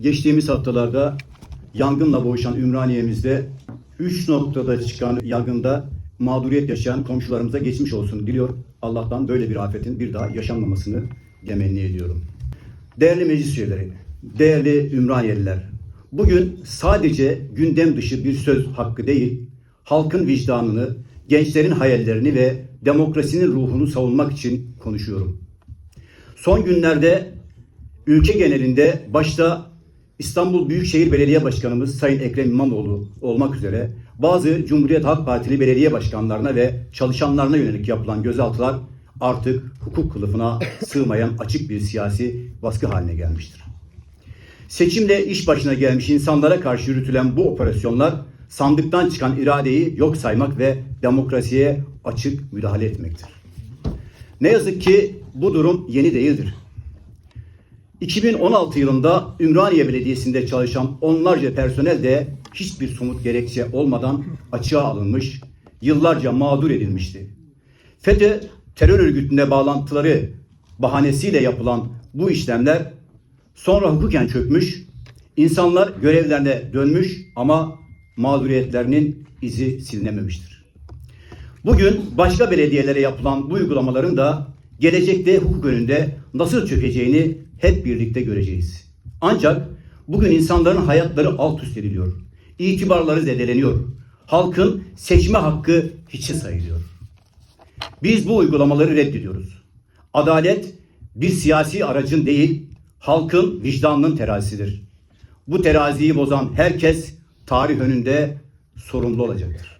Geçtiğimiz haftalarda yangınla boğuşan Ümraniye'mizde 3 noktada çıkan yangında mağduriyet yaşayan komşularımıza geçmiş olsun diliyor. Allah'tan böyle bir afetin bir daha yaşanmamasını temenni ediyorum. Değerli meclis üyeleri, değerli Ümraniyeliler, bugün sadece gündem dışı bir söz hakkı değil, halkın vicdanını, gençlerin hayallerini ve demokrasinin ruhunu savunmak için konuşuyorum. Son günlerde ülke genelinde başta İstanbul Büyükşehir Belediye Başkanımız Sayın Ekrem İmamoğlu olmak üzere bazı Cumhuriyet Halk Partili belediye başkanlarına ve çalışanlarına yönelik yapılan gözaltılar artık hukuk kılıfına sığmayan açık bir siyasi baskı haline gelmiştir. Seçimle iş başına gelmiş insanlara karşı yürütülen bu operasyonlar sandıktan çıkan iradeyi yok saymak ve demokrasiye açık müdahale etmektir. Ne yazık ki bu durum yeni değildir. 2016 yılında Ümraniye Belediyesi'nde çalışan onlarca personel de hiçbir somut gerekçe olmadan açığa alınmış, yıllarca mağdur edilmişti. FETÖ terör örgütüne bağlantıları bahanesiyle yapılan bu işlemler sonra hukuken çökmüş, insanlar görevlerine dönmüş ama mağduriyetlerinin izi silinememiştir. Bugün başka belediyelere yapılan bu uygulamaların da gelecekte hukuk önünde nasıl çökeceğini hep birlikte göreceğiz. Ancak bugün insanların hayatları alt üst ediliyor. İtibarları zedeleniyor. Halkın seçme hakkı hiçe sayılıyor. Biz bu uygulamaları reddediyoruz. Adalet bir siyasi aracın değil, halkın vicdanının terazisidir. Bu teraziyi bozan herkes tarih önünde sorumlu olacaktır.